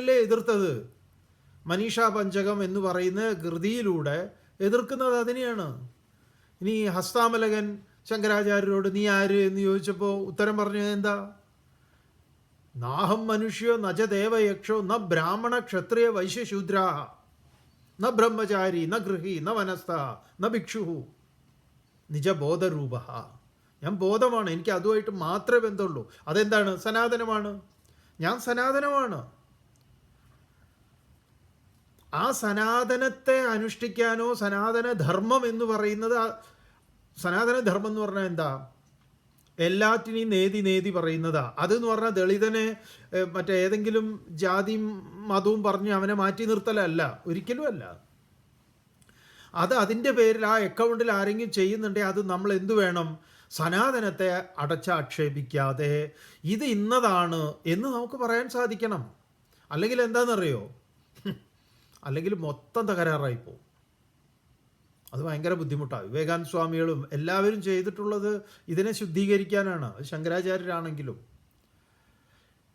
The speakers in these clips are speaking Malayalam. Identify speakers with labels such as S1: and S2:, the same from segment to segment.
S1: അല്ലേ എതിർത്തത്? മനീഷ പഞ്ചകം എന്ന് പറയുന്ന കൃതിയിലൂടെ എതിർക്കുന്നത് അതിനെയാണ്. ഇനി ഹസ്താമലകൻ ശങ്കരാചാര്യരോട് നീ ആര്? എന്ന് ചോദിച്ചപ്പോൾ ഉത്തരം പറഞ്ഞത് എന്താ? നാഹം മനുഷ്യോ നജ ദേവയക്ഷോ ന ബ്രാഹ്മണ ക്ഷത്രിയ വൈശ്യശൂദ്ര ന ബ്രഹ്മചാരി ന ഗൃഹി ന വനസ്ഥ ന ഭിക്ഷു നിജബോധരൂപ ഞാൻ ബോധമാണ് എനിക്ക് അതുമായിട്ട് മാത്രമേ ബന്ധമുള്ളൂ. അതെന്താണ്? സനാതനമാണ്. ഞാൻ സനാതനമാണ്. ആ സനാതനത്തെ അനുഷ്ഠിക്കാനോ സനാതന ധർമ്മം എന്ന് പറയുന്നത് സനാതന ധർമ്മം എന്ന് പറഞ്ഞാൽ എന്താ? എല്ലാറ്റിനെയും നേതി നേതി പറയുന്നതാ. അതെന്ന് പറഞ്ഞാൽ ദളിതനെ മറ്റേ ഏതെങ്കിലും ജാതിയും മതവും പറഞ്ഞ് അവനെ മാറ്റി നിർത്തലല്ല. ഒരിക്കലും അല്ല. അത് അതിന്റെ പേരിൽ ആ അക്കൗണ്ടിൽ ആരെങ്കിലും ചെയ്യുന്നുണ്ടെങ്കിൽ അത് നമ്മൾ എന്തു വേണം? സനാതനത്തെ അടച്ചാക്ഷേപിക്കാതെ ഇത് ഇന്നതാണ് എന്ന് നമുക്ക് പറയാൻ സാധിക്കണം. അല്ലെങ്കിൽ എന്താണെന്നറിയോ? അല്ലെങ്കിൽ മൊത്തം തകരാറായി പോകും. അത് ഭയങ്കര ബുദ്ധിമുട്ടാണ്. വിവേകാനന്ദ സ്വാമികളും എല്ലാവരും ചെയ്തിട്ടുള്ളത് ഇതിനെ ശുദ്ധീകരിക്കാനാണ്. ശങ്കരാചാര്യരാണെങ്കിലും.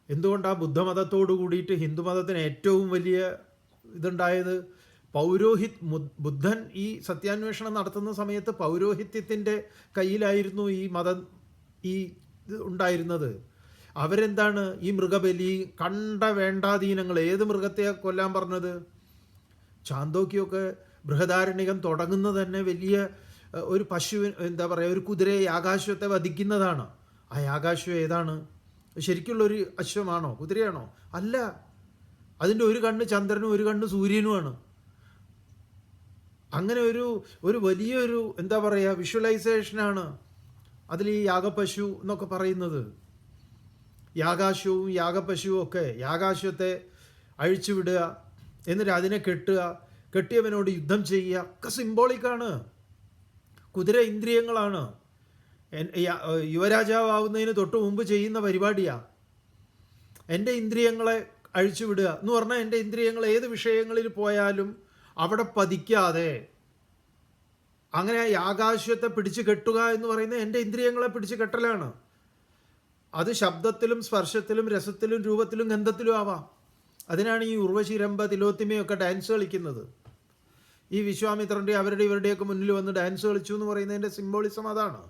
S1: എന്തുകൊണ്ടാണ് ബുദ്ധമതത്തോട് കൂടിയിട്ട് ഹിന്ദുമതത്തിന് ഏറ്റവും വലിയ ഇതുണ്ടായത്? പൗരോഹിത് ബുദ്ധൻ ഈ സത്യാന്വേഷണം നടത്തുന്ന സമയത്ത് പൗരോഹിത്യത്തിന്റെ കയ്യിലായിരുന്നു ഈ മതം ഈ ഉണ്ടായിരുന്നത്. അവരെന്താണ് ഈ മൃഗബലി കണ്ട വേണ്ടാധീനങ്ങൾ ഏത് മൃഗത്തെ കൊല്ലാൻ പറഞ്ഞത്? ചാന്തോക്കിയൊക്കെ ബൃഹദാരണ്യകം തുടങ്ങുന്നത് തന്നെ വലിയ ഒരു പശു എന്താ പറയുക ഒരു കുതിരയെ ആകാശത്തെ വധിക്കുന്നതാണ്. ആ ആകാശം ഏതാണ്? ശരിക്കുള്ളൊരു അശ്വമാണോ? കുതിരയാണോ? അല്ല. അതിന്റെ ഒരു കണ്ണ് ചന്ദ്രനും ഒരു കണ്ണ് സൂര്യനുമാണ്. അങ്ങനെ ഒരു ഒരു വലിയൊരു എന്താ പറയുക വിഷ്വലൈസേഷനാണ് അതിൽ ഈ യാഗപശു എന്നൊക്കെ പറയുന്നത്. യാകാശവും യാഗപശുവും ഒക്കെ യാകാശത്തെ അഴിച്ചുവിടുക എന്നിട്ട് അതിനെ കെട്ടുക കെട്ടിയവനോട് യുദ്ധം ചെയ്യുക ഒക്കെ സിംബോളിക്കാണ് കുതിര ഇന്ദ്രിയങ്ങളാണ്. യുവരാജാവുന്നതിന് തൊട്ട് മുമ്പ് ചെയ്യുന്ന പരിപാടിയാ. എന്റെ ഇന്ദ്രിയങ്ങളെ അഴിച്ചുവിടുക. എന്ന് പറഞ്ഞാൽ എന്റെ ഇന്ദ്രിയങ്ങൾ ഏത് വിഷയങ്ങളിൽ പോയാലും അവിടെ പതിക്കാതെ. അങ്ങനെ ഈ ആകാശത്തെ പിടിച്ചു കെട്ടുക എന്ന് പറയുന്നത് എന്റെ ഇന്ദ്രിയങ്ങളെ പിടിച്ചു കെട്ടലാണ്. അത് ശബ്ദത്തിലും സ്പർശത്തിലും രസത്തിലും രൂപത്തിലും ഗന്ധത്തിലും ആവാം. അതിനാണ് ഈ ഉർവശി രംഭ തിലോത്തിമയൊക്കെ ഡാൻസ് കളിക്കുന്നത്. ഈ വിശ്വാമിത്രന്റെ അവരുടെ ഇവരുടെയൊക്കെ മുന്നിൽ വന്ന് ഡാൻസ് കളിച്ചു എന്ന് പറയുന്നതിന്റെ സിംബോളിസം അതാണ്.